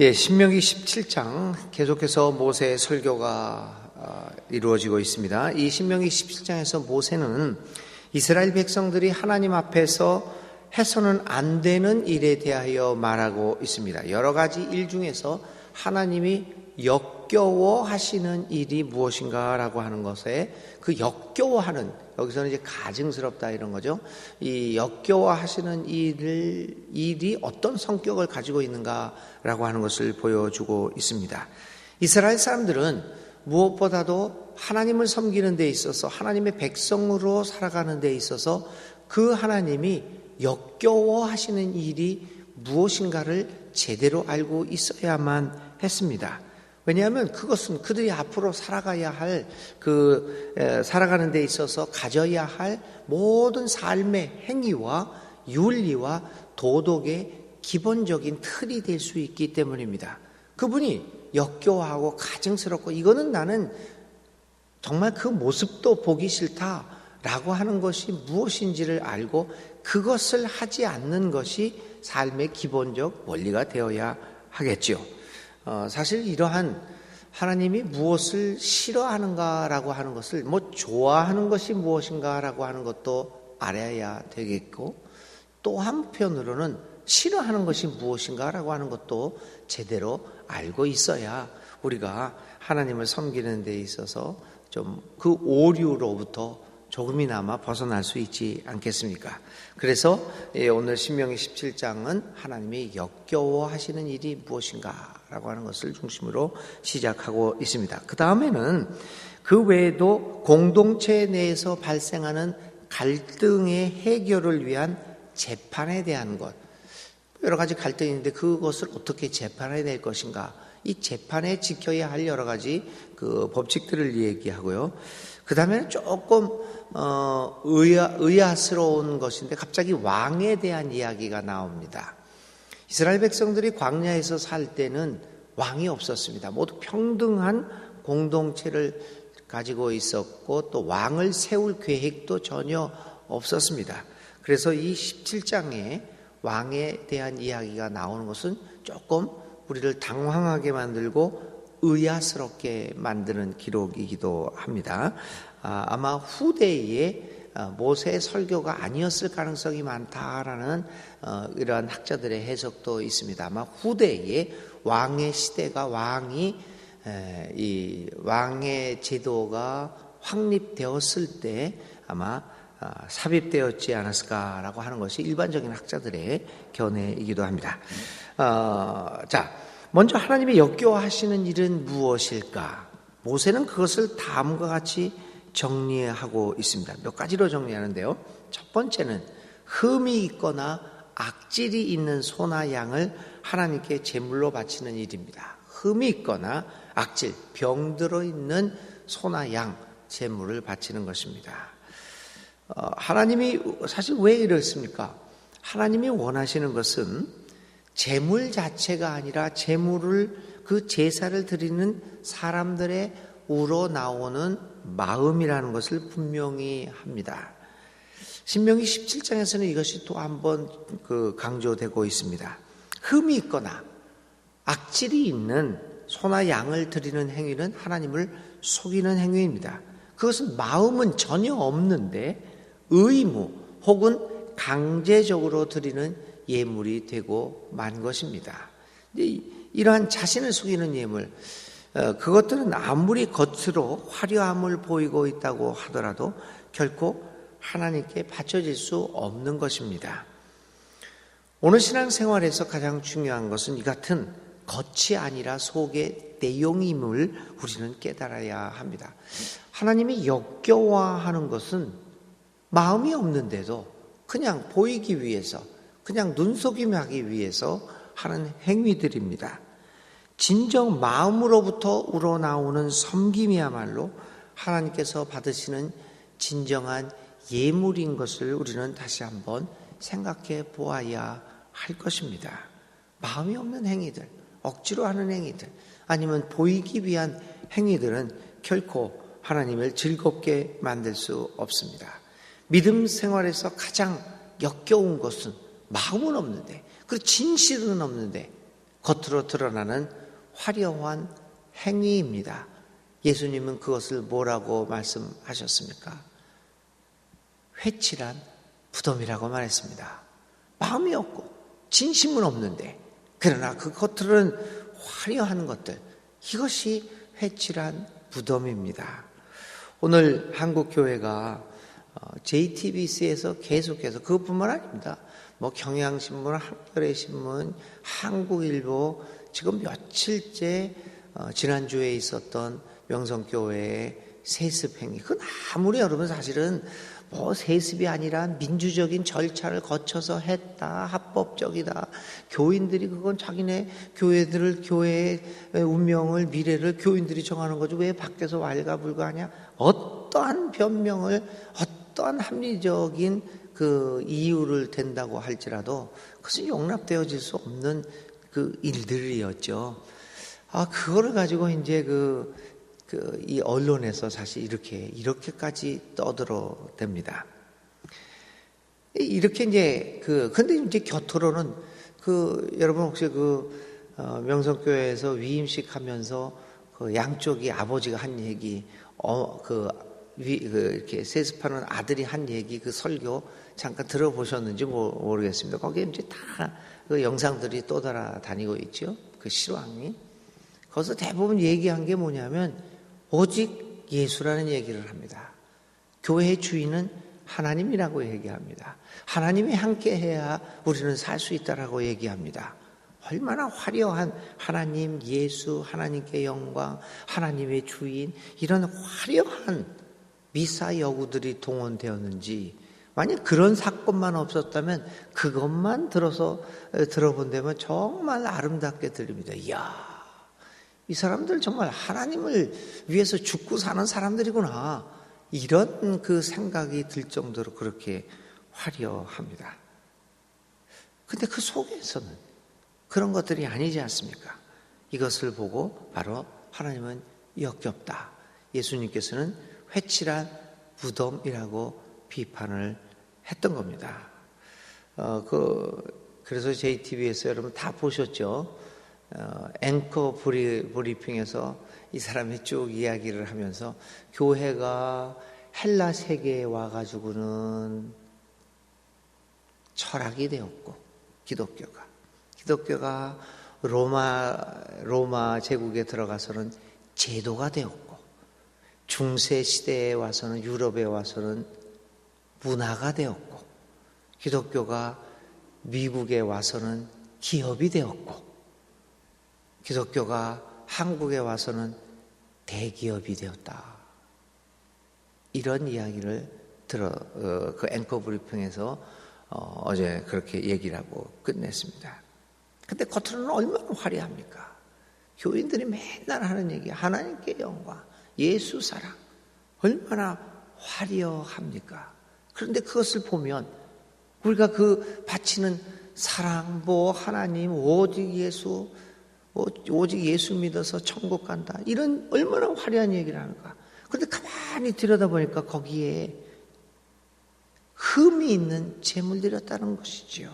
예, 신명기 17장 계속해서 모세의 설교가 어, 이루어지고 있습니다. 이 신명기 17장에서 모세는 이스라엘 백성들이 하나님 앞에서 해서는 안 되는 일에 대하여 말하고 있습니다. 여러 가지 일 중에서 하나님이 역겨워 하시는 일이 무엇인가라고 하는 것에 그 역겨워하는 여기서는 이제 가증스럽다 이런 거죠. 이 역겨워 하시는 일을 일이 어떤 성격을 가지고 있는가라고 하는 것을 보여주고 있습니다. 이스라엘 사람들은 무엇보다도 하나님을 섬기는 데 있어서 하나님의 백성으로 살아가는 데 있어서 그 하나님이 역겨워 하시는 일이 무엇인가를 제대로 알고 있어야만 했습니다. 왜냐하면 그것은 그들이 앞으로 살아가야 할 그 살아가는 데 있어서 가져야 할 모든 삶의 행위와 윤리와 도덕의 기본적인 틀이 될 수 있기 때문입니다. 그분이 역겨워하고 가증스럽고 이거는 나는 정말 그 모습도 보기 싫다라고 하는 것이 무엇인지를 알고 그것을 하지 않는 것이 삶의 기본적 원리가 되어야 하겠지요. 어, 사실 이러한 하나님이 무엇을 싫어하는가라고 하는 것을 뭐 좋아하는 것이 무엇인가라고 하는 것도 알아야 되겠고 또 한편으로는 싫어하는 것이 무엇인가라고 하는 것도 제대로 알고 있어야 우리가 하나님을 섬기는 데 있어서 좀 그 오류로부터 조금이나마 벗어날 수 있지 않겠습니까? 그래서 예, 오늘 신명기 17장은 하나님이 역겨워 하시는 일이 무엇인가 라고 하는 것을 중심으로 시작하고 있습니다. 그 다음에는 그 외에도 공동체 내에서 발생하는 갈등의 해결을 위한 재판에 대한 것. 여러 가지 갈등이 있는데 그것을 어떻게 재판해야 될 것인가. 이 재판에 지켜야 할 여러 가지 그 법칙들을 얘기하고요. 그 다음에는 조금 어, 의아, 의아스러운 것인데 갑자기 왕에 대한 이야기가 나옵니다. 이스라엘 백성들이 광야에서 살 때는 왕이 없었습니다. 모두 평등한 공동체를 가지고 있었고 또 왕을 세울 계획도 전혀 없었습니다. 그래서 이 17장에 왕에 대한 이야기가 나오는 것은 조금 우리를 당황하게 만들고 의아스럽게 만드는 기록이기도 합니다. 아, 마 후대에 어, 모세의 설교가 아니었을 가능성이 많다라는 어, 이러한 학자들의 해석도 있습니다. 아마 후대에 왕의 시대가 왕이 이 왕의 제도가 확립되었을 때 아마 어, 삽입되었지 않았을까라고 하는 것이 일반적인 학자들의 견해이기도 합니다. 자, 먼저 하나님의 역겨워하시는 일은 무엇일까? 모세는 그것을 다음과 같이 정리하고 있습니다. 몇 가지로 정리하는데요. 첫 번째는 흠이 있거나 악질이 있는 소나 양을 하나님께 제물로 바치는 일입니다. 흠이 있거나 악질, 병들어 있는 소나 양 제물을 바치는 것입니다. 어, 하나님이 사실 왜 이렇습니까? 하나님이 원하시는 것은 재물 자체가 아니라 재물을 그 제사를 드리는 사람들의 우러 나오는 마음이라는 것을 분명히 합니다. 신명기 17장에서는 이것이 또 한번 그 강조되고 있습니다. 흠이 있거나 악질이 있는 소나 양을 드리는 행위는 하나님을 속이는 행위입니다. 그것은 마음은 전혀 없는데 의무 혹은 강제적으로 드리는 예물이 되고 만 것입니다. 이러한 자신을 속이는 예물, 어, 그것들은 아무리 겉으로 화려함을 보이고 있다고 하더라도 결코 하나님께 바쳐질 수 없는 것입니다. 오늘 신앙생활에서 가장 중요한 것은 이 같은 겉이 아니라 속의 내용임을 우리는 깨달아야 합니다. 하나님이 역겨워하는 것은 마음이 없는데도 그냥 보이기 위해서 그냥 눈속임하기 위해서 하는 행위들입니다. 진정 마음으로부터 우러나오는 섬김이야말로 하나님께서 받으시는 진정한 예물인 것을 우리는 다시 한번 생각해 보아야 할 것입니다. 마음이 없는 행위들, 억지로 하는 행위들, 아니면 보이기 위한 행위들은 결코 하나님을 즐겁게 만들 수 없습니다. 믿음 생활에서 가장 역겨운 것은 마음은 없는데, 그리고 진실은 없는데, 겉으로 드러나는 화려한 행위입니다. 예수님은 그것을 뭐라고 말씀하셨습니까? 회칠한 부덤이라고 말했습니다. 마음이 없고 진심은 없는데 그러나 그 겉으로는 화려한 것들 이것이 회칠한 부덤입니다. 오늘 한국 교회가 JTBC에서 계속해서 그것뿐만 아닙니다. 뭐 경향신문, 한겨레신문, 한국일보 지금 며칠째 어, 지난주에 있었던 명성교회의 세습행위. 그건 아무리 여러분 사실은 뭐 세습이 아니라 민주적인 절차를 거쳐서 했다. 합법적이다. 교인들이 그건 자기네 교회들을, 교회의 운명을, 미래를 교인들이 정하는 거죠. 왜 밖에서 왈가불가하냐? 어떠한 변명을, 어떠한 합리적인 그 이유를 댄다고 할지라도 그것은 용납되어질 수 없는 그 일들이었죠. 아, 그거를 가지고 이제 그, 그, 이 언론에서 사실 이렇게, 이렇게까지 떠들어 댑니다. 이렇게 이제 그, 근데 이제 곁으로는 그, 여러분 혹시 그, 어, 명성교회에서 위임식 하면서 그 양쪽이 아버지가 한 얘기, 어, 그, 위, 그, 이렇게 세습하는 아들이 한 얘기, 그 설교 잠깐 들어보셨는지 모르겠습니다. 거기에 이제 다 그 영상들이 떠돌아다니고 있죠. 그 실황이. 거기서 대부분 얘기한 게 뭐냐면 오직 예수라는 얘기를 합니다. 교회의 주인은 하나님이라고 얘기합니다. 하나님이 함께 해야 우리는 살 수 있다라고 얘기합니다. 얼마나 화려한 하나님, 예수, 하나님께 영광, 하나님의 주인, 이런 화려한 미사 여구들이 동원되었는지, 만약 그런 사건만 없었다면 그것만 들어서 들어본다면 정말 아름답게 들립니다. 이야, 이 사람들 정말 하나님을 위해서 죽고 사는 사람들이구나. 이런 그 생각이 들 정도로 그렇게 화려합니다. 근데 그 속에서는 그런 것들이 아니지 않습니까? 이것을 보고 바로 하나님은 역겹다. 예수님께서는 회칠한 무덤이라고 비판을 했던 겁니다. 어, 그, 그래서 JTB에서 여러분 다 보셨죠? 어, 앵커 브리, 브리핑에서 이 사람이 쭉 이야기를 하면서 교회가 헬라 세계에 와가지고는 철학이 되었고 기독교가 기독교가 로마 로마 제국에 들어가서는 제도가 되었고 중세 시대에 와서는 유럽에 와서는 문화가 되었고 기독교가 미국에 와서는 기업이 되었고 기독교가 한국에 와서는 대기업이 되었다. 이런 이야기를 들어 어, 그 앵커 브리핑에서 어, 제 그렇게 얘기를 하고 끝냈습니다. 근데 겉으로는 얼마나 화려합니까? 교인들이 맨날 하는 얘기, 하나님께 영광, 예수 사랑, 얼마나 화려합니까? 그런데 그것을 보면 우리가 그 바치는 사랑, 뭐 하나님, 오직 예수, 오직 예수 믿어서 천국 간다. 이런 얼마나 화려한 얘기를 하는가. 그런데 가만히 들여다보니까 거기에 흠이 있는 재물들이었다는 것이지요.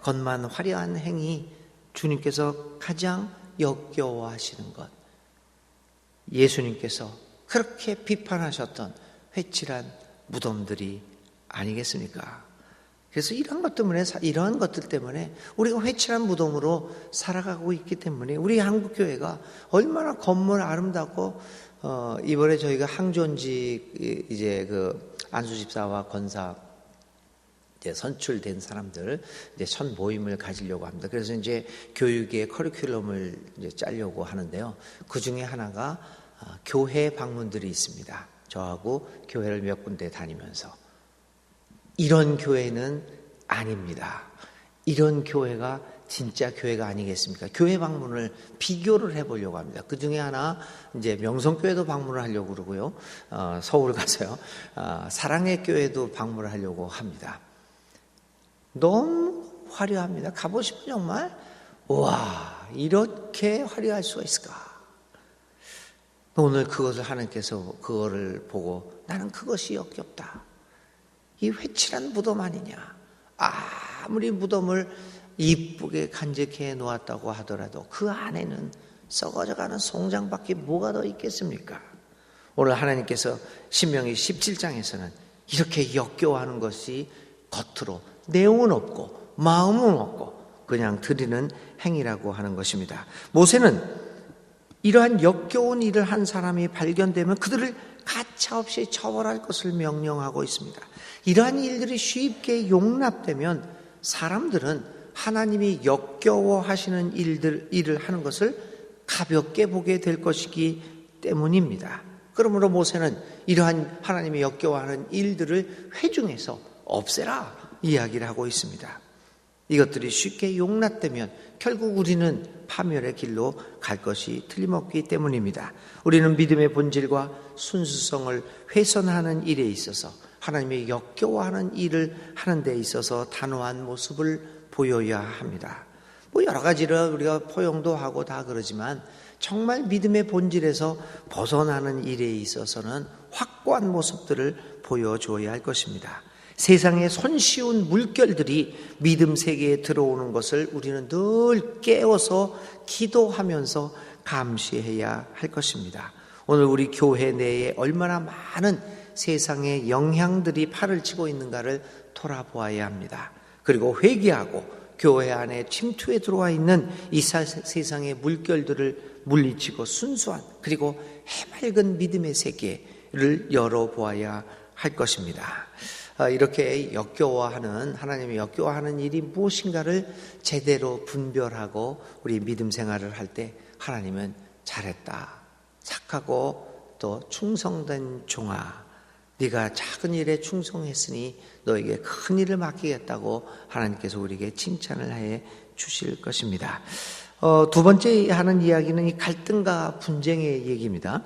겉만 화려한 행위, 주님께서 가장 역겨워하시는 것. 예수님께서 그렇게 비판하셨던 회칠한 무덤들이 아니겠습니까? 그래서 이런 것 때문에, 이러한 것들 때문에 우리가 회칠한 무덤으로 살아가고 있기 때문에 우리 한국 교회가 얼마나 건물 아름답고, 어, 이번에 저희가 항존직 이제 그 안수 집사와 권사 이제 선출된 사람들 이제 첫 모임을 가지려고 합니다. 그래서 이제 교육의 커리큘럼을 이제 짜려고 하는데요. 그 중에 하나가 어, 교회 방문들이 있습니다. 저하고 교회를 몇 군데 다니면서. 이런 교회는 아닙니다. 이런 교회가 진짜 교회가 아니겠습니까? 교회 방문을 비교를 해보려고 합니다. 그 중에 하나, 이제 명성교회도 방문을 하려고 그러고요. 어, 서울 가서요. 어, 사랑의 교회도 방문을 하려고 합니다. 너무 화려합니다. 가보시면 정말, 와, 이렇게 화려할 수가 있을까? 오늘 그것을 하나님께서 그거를 보고 나는 그것이 역겹다. 이 회칠한 무덤 아니냐. 아무리 무덤을 이쁘게 간직해 놓았다고 하더라도 그 안에는 썩어져가는 송장밖에 뭐가 더 있겠습니까? 오늘 하나님께서 신명기 17장에서는 이렇게 역겨워하는 것이 겉으로 내용은 없고 마음은 없고 그냥 드리는 행위라고 하는 것입니다. 모세는 이러한 역겨운 일을 한 사람이 발견되면 그들을 가차없이 처벌할 것을 명령하고 있습니다. 이러한 일들이 쉽게 용납되면 사람들은 하나님이 역겨워 하시는 일들, 일을 하는 것을 가볍게 보게 될 것이기 때문입니다. 그러므로 모세는 이러한 하나님이 역겨워하는 일들을 회중에서 없애라 이야기를 하고 있습니다. 이것들이 쉽게 용납되면 결국 우리는 파멸의 길로 갈 것이 틀림없기 때문입니다. 우리는 믿음의 본질과 순수성을 훼손하는 일에 있어서 하나님의 역겨워하는 일을 하는 데 있어서 단호한 모습을 보여야 합니다. 뭐 여러 가지를 우리가 포용도 하고 다 그러지만 정말 믿음의 본질에서 벗어나는 일에 있어서는 확고한 모습들을 보여줘야 할 것입니다. 세상의 손쉬운 물결들이 믿음 세계에 들어오는 것을 우리는 늘 깨워서 기도하면서 감시해야 할 것입니다. 오늘 우리 교회 내에 얼마나 많은 세상의 영향들이 팔을 치고 있는가를 돌아보아야 합니다. 그리고 회개하고 교회 안에 침투에 들어와 있는 이 세상의 물결들을 물리치고 순수한 그리고 해맑은 믿음의 세계를 열어보아야 할 것입니다. 아, 이렇게 역겨워하는 하나님의 역겨워하는 일이 무엇인가를 제대로 분별하고 우리 믿음 생활을 할 때 하나님은 잘했다. 착하고 또 충성된 종아. 네가 작은 일에 충성했으니 너에게 큰 일을 맡기겠다고 하나님께서 우리에게 칭찬을 해 주실 것입니다. 어, 두 번째 하는 이야기는 이 갈등과 분쟁의 얘기입니다.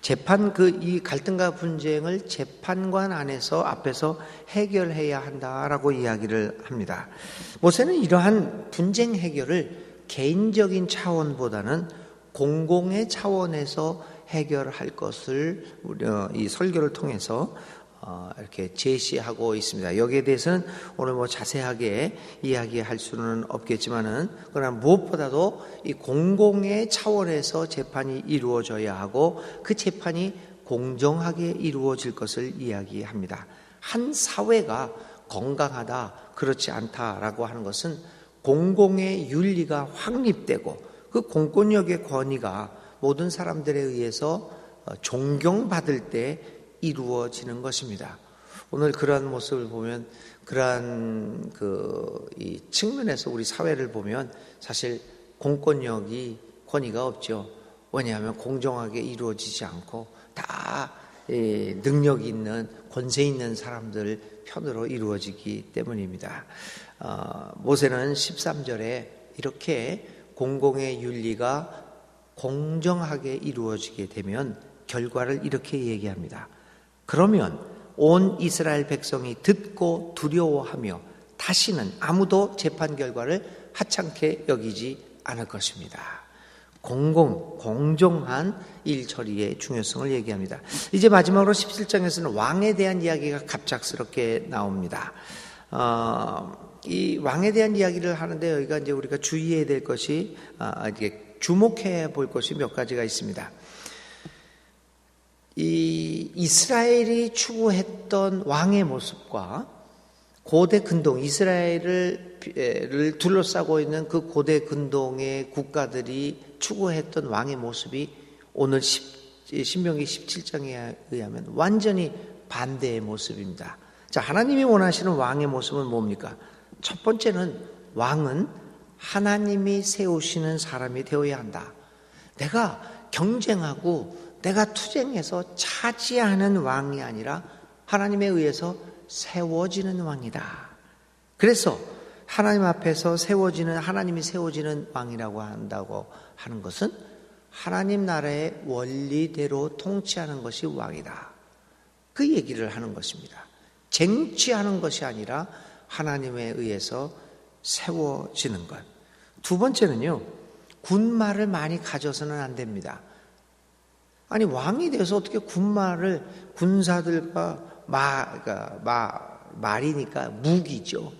재판 그 이 갈등과 분쟁을 재판관 안에서 앞에서 해결해야 한다라고 이야기를 합니다. 모세는 이러한 분쟁 해결을 개인적인 차원보다는 공공의 차원에서 해결할 것을 어, 이 설교를 통해서 어, 이렇게 제시하고 있습니다. 여기에 대해서는 오늘 뭐 자세하게 이야기할 수는 없겠지만은 그러나 무엇보다도 이 공공의 차원에서 재판이 이루어져야 하고 그 재판이 공정하게 이루어질 것을 이야기합니다. 한 사회가 건강하다, 그렇지 않다라고 하는 것은 공공의 윤리가 확립되고 그 공권력의 권위가 모든 사람들에 의해서 어, 존경받을 때 이루어지는 것입니다. 오늘 그러한 모습을 보면 그러한 그 이 측면에서 우리 사회를 보면 사실 공권력이 권위가 없죠. 왜냐하면 공정하게 이루어지지 않고 다 능력 있는 권세 있는 사람들 편으로 이루어지기 때문입니다. 어, 모세는 13절에 이렇게 공공의 윤리가 공정하게 이루어지게 되면 결과를 이렇게 얘기합니다. 그러면 온 이스라엘 백성이 듣고 두려워하며 다시는 아무도 재판 결과를 하찮게 여기지 않을 것입니다. 공공, 공정한 일 처리의 중요성을 얘기합니다. 이제 마지막으로 17장에서는 왕에 대한 이야기가 갑작스럽게 나옵니다. 어, 이 왕에 대한 이야기를 하는데 여기가 이제 우리가 주의해야 될 것이, 아, 이게 주목해 볼 것이 몇 가지가 있습니다. 이 이스라엘이 추구했던 왕의 모습과 고대 근동 이스라엘을 둘러싸고 있는 그 고대 근동의 국가들이 추구했던 왕의 모습이 오늘 신명기 17장에 의하면 완전히 반대의 모습입니다. 자, 하나님이 원하시는 왕의 모습은 뭡니까? 첫 번째는 왕은 하나님이 세우시는 사람이 되어야 한다. 내가 경쟁하고 내가 투쟁해서 차지하는 왕이 아니라 하나님에 의해서 세워지는 왕이다. 그래서 하나님 앞에서 세워지는 하나님이 세워지는 왕이라고 한다고 하는 것은 하나님 나라의 원리대로 통치하는 것이 왕이다. 그 얘기를 하는 것입니다. 쟁취하는 것이 아니라 하나님에 의해서 세워지는 것. 두 번째는요, 군말을 많이 가져서는 안 됩니다. 아니 왕이 돼서 어떻게 군말을 군사들과 마, 그러니까 마 말이니까 무기죠.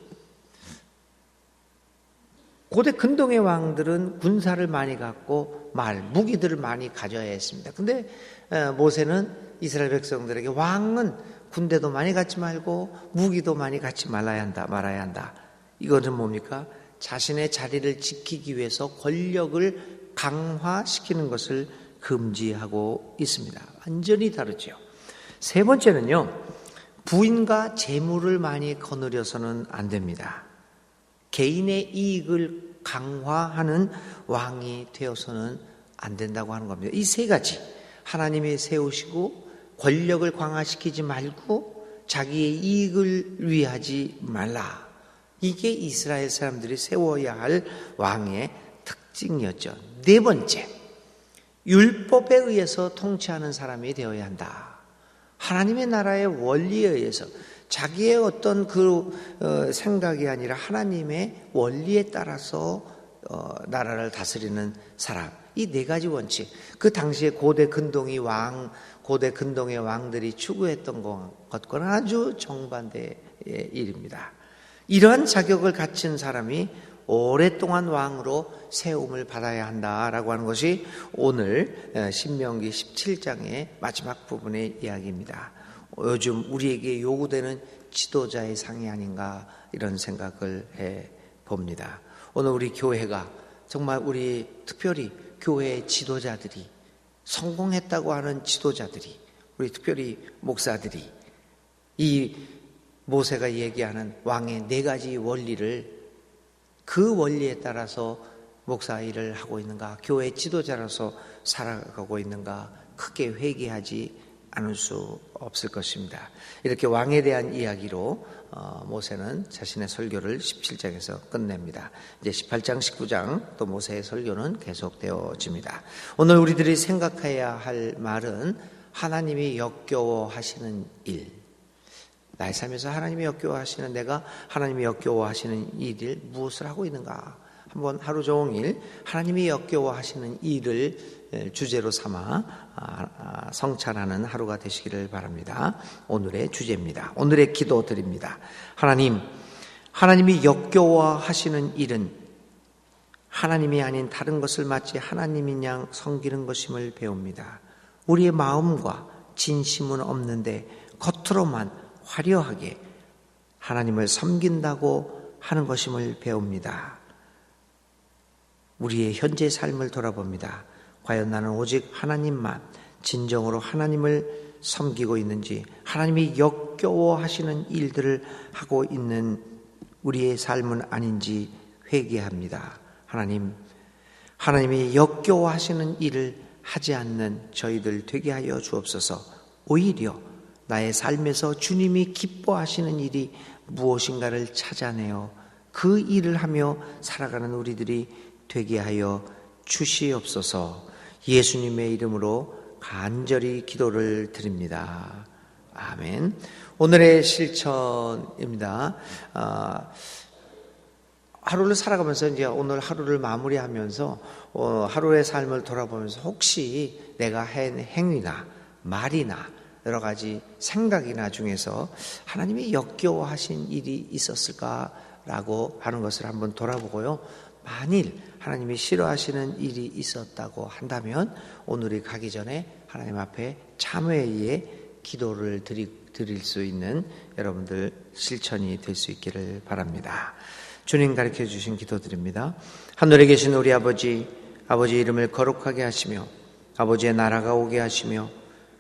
고대 근동의 왕들은 군사를 많이 갖고 말, 무기들을 많이 가져야 했습니다. 근데 어, 모세는 이스라엘 백성들에게 왕은 군대도 많이 갖지 말고 무기도 많이 갖지 말아야 한다, 말아야 한다. 이거는 뭡니까? 자신의 자리를 지키기 위해서 권력을 강화시키는 것을 금지하고 있습니다. 완전히 다르죠. 세 번째는요, 부인과 재물을 많이 거느려서는 안 됩니다. 개인의 이익을 강화하는 왕이 되어서는 안 된다고 하는 겁니다. 이 세 가지. 하나님이 세우시고 권력을 강화시키지 말고 자기의 이익을 위하지 말라. 이게 이스라엘 사람들이 세워야 할 왕의 특징이었죠. 네 번째. 율법에 의해서 통치하는 사람이 되어야 한다. 하나님의 나라의 원리에 의해서 자기의 어떤 그 어, 생각이 아니라 하나님의 원리에 따라서 어, 나라를 다스리는 사람. 이 네 가지 원칙. 그 당시에 고대 근동이 왕, 고대 근동의 왕들이 추구했던 것과는 아주 정반대의 일입니다. 이러한 자격을 갖춘 사람이 오랫동안 왕으로 세움을 받아야 한다라고 하는 것이 오늘 어, 신명기 17장의 마지막 부분의 이야기입니다. 요즘 우리에게 요구되는 지도자의 상이 아닌가 이런 생각을 해 봅니다. 오늘 우리 교회가 정말 우리 특별히 교회 지도자들이 성공했다고 하는 지도자들이 우리 특별히 목사들이 이 모세가 얘기하는 왕의 네 가지 원리를 그 원리에 따라서 목사 일을 하고 있는가, 교회 지도자로서 살아가고 있는가 크게 회개하지 않을 수 없을 것입니다. 이렇게 왕에 대한 이야기로 어, 모세는 자신의 설교를 17장에서 끝냅니다. 이제 18장, 19장 또 모세의 설교는 계속되어집니다. 오늘 우리들이 생각해야 할 말은 하나님이 역겨워 하시는 일. 나의 삶에서 하나님이 역겨워하시는 내가 하나님이 역겨워하시는 일을 무엇을 하고 있는가? 한번 하루 종일 하나님이 역겨워하시는 일을 주제로 삼아 아, 아, 성찬하는 하루가 되시기를 바랍니다. 오늘의 주제입니다. 오늘의 기도 드립니다. 하나님, 하나님이 역겨워하시는 일은 하나님이 아닌 다른 것을 마치 하나님인 양 섬기는 것임을 배웁니다. 우리의 마음과 진심은 없는데 겉으로만 화려하게 하나님을 섬긴다고 하는 것임을 배웁니다. 우리의 현재 삶을 돌아봅니다. 과연 나는 오직 하나님만 진정으로 하나님을 섬기고 있는지, 하나님이 역겨워하시는 일들을 하고 있는 우리의 삶은 아닌지 회개합니다. 하나님, 하나님이 역겨워하시는 일을 하지 않는 저희들 되게 하여 주옵소서. 오히려 나의 삶에서 주님이 기뻐하시는 일이 무엇인가를 찾아내어 그 일을 하며 살아가는 우리들이 되게 하여 주시옵소서 예수님의 이름으로 간절히 기도를 드립니다. 아멘. 오늘의 실천입니다. 아, 하루를 살아가면서 이제 오늘 하루를 마무리하면서 어, 하루의 삶을 돌아보면서 혹시 내가 한 행위나 말이나 여러 가지 생각이나 중에서 하나님이 역겨워하신 일이 있었을까라고 하는 것을 한번 돌아보고요. 만일 하나님이 싫어하시는 일이 있었다고 한다면 오늘이 가기 전에 하나님 앞에 참회의 기도를 드리, 드릴 수 있는 여러분들 실천이 될 수 있기를 바랍니다. 주님 가르쳐 주신 기도 드립니다. 하늘에 계신 우리 아버지, 아버지 이름을 거룩하게 하시며 아버지의 나라가 오게 하시며